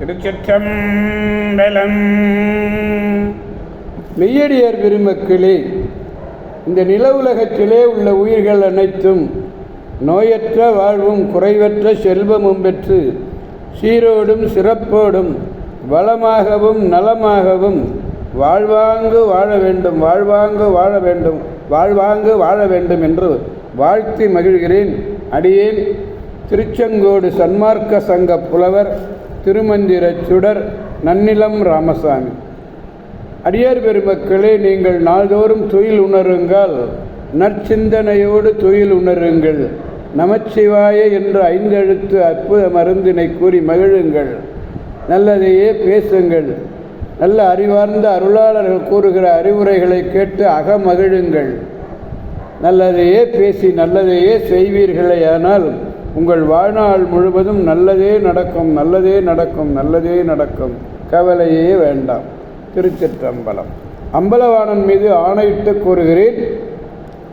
திருச்சிற்றம்பலம் மெய்யடியார் பெருமக்களே இந்த நில உலகத்திலே உள்ள உயிர்கள் அனைத்தும் நோயற்ற வாழ்வும் குறைவற்ற செல்வமும் பெற்று சீரோடும் சிறப்போடும் வளமாகவும் நலமாகவும் வாழ்வாங்கு வாழ வேண்டும் வாழ்வாங்கு வாழ வேண்டும் வாழ்வாங்கு வாழ வேண்டும் என்று வாழ்த்தி மகிழ்கிறேன். அடியேன் திருச்செங்கோடு சன்மார்க்க சங்க புலவர் திருமந்திர சுடர் நன்னிலம் ராமசாமி. அடியார் பெருமக்களே நீங்கள் நாள்தோறும் துயில் உணருங்கள். நற்சிந்தனையோடு துயில் உணருங்கள். நமச்சிவாய என்ற ஐந்தெழுத்து அற்புத மருந்தினை கூறி மகிழுங்கள். நல்லதையே பேசுங்கள். நல்ல அறிவார்ந்த அருளாளர்கள் கூறுகிற அறிவுரைகளை கேட்டு அகமகிழுங்கள். நல்லதையே பேசி நல்லதையே செய்வீர்களே ஆனால் உங்கள் வாழ்நாள் முழுவதும் நல்லதே நடக்கும் நல்லதே நடக்கும் நல்லதே நடக்கும். கவலையே வேண்டாம். திருச்சிற்றம்பலம். அம்பலவாணன் மீது ஆணையிட்டு கூறுகிறேன்.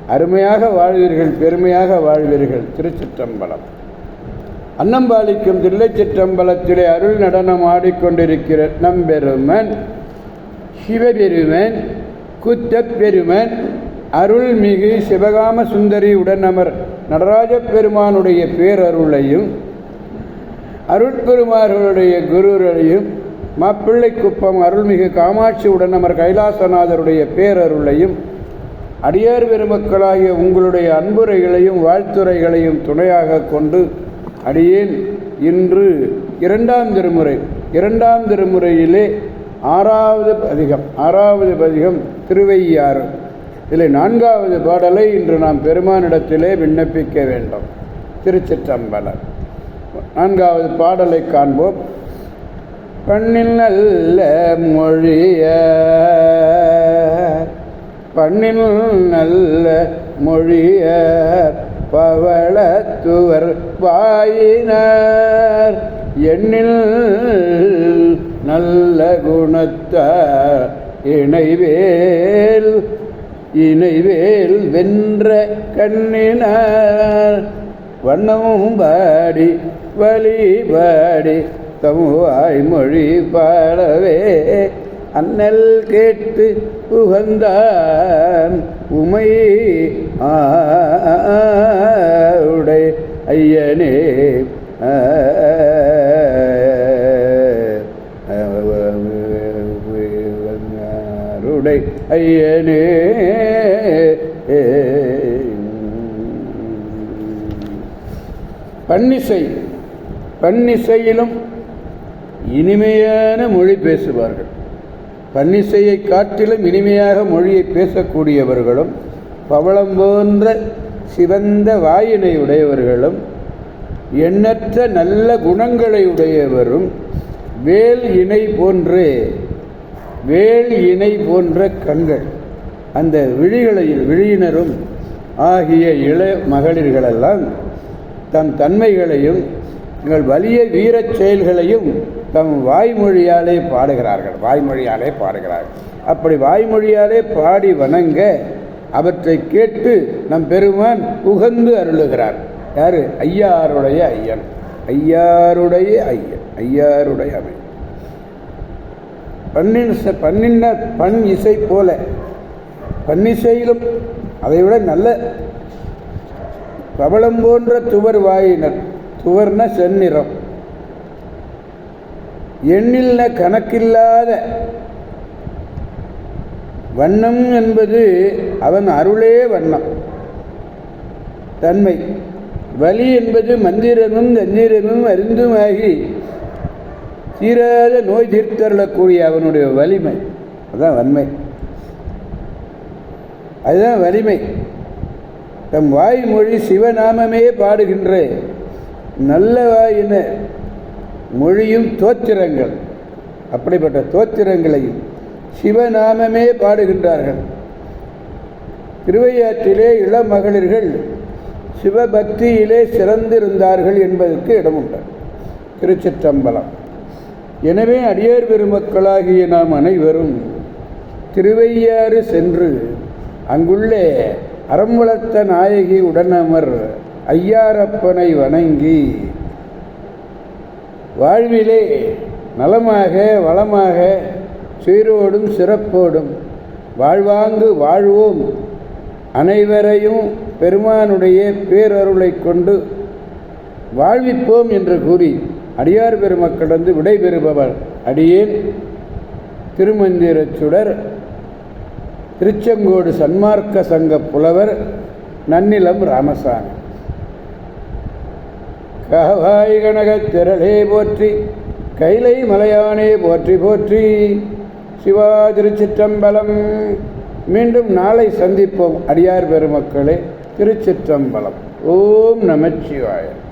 அருமையாக வாழ்வீர்கள் பெருமையாக வாழ்வீர்கள். திருச்சிற்றம்பலம். அன்னம்பாலிக்கும் தில்லைச்சிற்றம்பலத்திலே அருள் நடனம் ஆடிக்கொண்டிருக்கிற நம்பெருமன் சிவபெருமன் குத்தப்பெருமன் அருள்மிகு சிவகாம சுந்தரி உடனமர். நடராஜ பெருமானுடைய பேரருளையும் அருட்பெருமார்களுடைய குருரையும் மாப்பிள்ளை குப்பம் அருள்மிகு காமாட்சி உடனமர் கைலாசநாதருடைய பேரருளையும் அடியார் பெருமக்களாகிய உங்களுடைய அன்புரைகளையும் வாழ்த்துரைகளையும் துணையாக கொண்டு அடியேன் இன்று இரண்டாம் திருமுறை இரண்டாம் திருமுறையிலே ஆறாவது பதிகம் ஆறாவது பதிகம் திருவையாறு இதில் நான்காவது பாடலை இன்று நாம் பெருமானிடத்திலே விண்ணப்பிக்க வேண்டும். திருச்சிற்றம்பலம். நான்காவது பாடலை காண்போம். பண்ணில் நல்ல மொழிய பண்ணில் நல்ல மொழிய பவளத்துவர் வாயினார். எண்ணில் நல்ல குணத்த இணைவேல் இணைவேல் வென்ற கண்ணினார் வண்ணமும் பாடி வழிபாடி தமுவாய் மொழி பாடவே. அண்ணல் கேட்டு உகந்தான் உமை ஆடை ஐயனே. அருடை ஐயனே. பன்னிசை பன்னிசையிலும் இனிமையான மொழி பேசுவார்கள். பன்னிசையை காட்டிலும் இனிமையாக மொழியை பேசக்கூடியவர்களும் பவளம் போன்ற சிவந்த வாயினை உடையவர்களும் எண்ணற்ற நல்ல குணங்களை உடையவரும் வேல் இணை போன்று வேல் இணை போன்ற கண்கள். அந்த விழிகளையில் விழியினரும் ஆகிய இள மகளிர்களெல்லாம் தம் தன்மைகளையும் எங்கள் வலிய வீரச் செயல்களையும் தம் வாய்மொழியாலே பாடுகிறார்கள். வாய்மொழியாலே பாடுகிறார்கள் அப்படி வாய்மொழியாலே பாடி வணங்க அவற்றை கேட்டு நம் பெருமான் உகந்து அருளுகிறார். யாரு? ஐயாருடைய ஐயன். ஐயாருடைய ஐயன். ஐயாருடைய அமை பண்ணின் பண்ணின்ன பண் இசை போல. பன்னிசையிலும் அதைவிட நல்ல பவளம் போன்ற துவர் வாயினர் துவர்ன செந்நிறம். எண்ணில்ல கணக்கில்லாத வண்ணம் என்பது அவன் அருளே வண்ணம். தன்மை. வலி என்பது மந்திரனும் தந்திரனும் அருந்துமாகி தீராத நோய் தீர்த்தருளக்கூடிய அவனுடைய வலிமை. அதுதான் வன்மை. அதுதான் வலிமை. தம் வாய்மொழி சிவநாமமே பாடுகின்ற. நல்ல வாயின மொழியும் தோத்திரங்கள். அப்படிப்பட்ட தோத்திரங்களையும் சிவநாமமே பாடுகின்றார்கள். திருவையாற்றிலே இளமகளிர்கள் சிவபக்தியிலே சிறந்திருந்தார்கள் என்பதற்கு இடமுண்டு. திருச்சிற்றம்பலம். எனவே அடியார் பெருமக்களாகிய நாம் அனைவரும் திருவையாறு சென்று அங்குள்ளே அறம் வளர்த்த நாயகி உடனமர் ஐயாரப்பனை வணங்கி வாழ்விலே நலமாக வளமாக சீரோடும் சிறப்போடும் வாழ்வாங்கு வாழ்வோம். அனைவரையும் பெருமானுடைய பேரருளை கொண்டு வாழ்விப்போம் என்று கூறி அடியார் பெருமக்களிடந்து விடைபெறுபவர். அடியேன் திருமந்திரச் சுடர் திருச்செங்கோடு சன்மார்க்க சங்க புலவர் நன்னிலம் ராமசாமி. கவாய் கனகத் திரளே போற்றி கைலை மலையானே போற்றி போற்றி சிவா திருச்சிற்றம்பலம். மீண்டும் நாளை சந்திப்போம் அடியார் பெருமக்களே திருச்சிற்றம்பலம். ஓம் நமச்சிவாயன்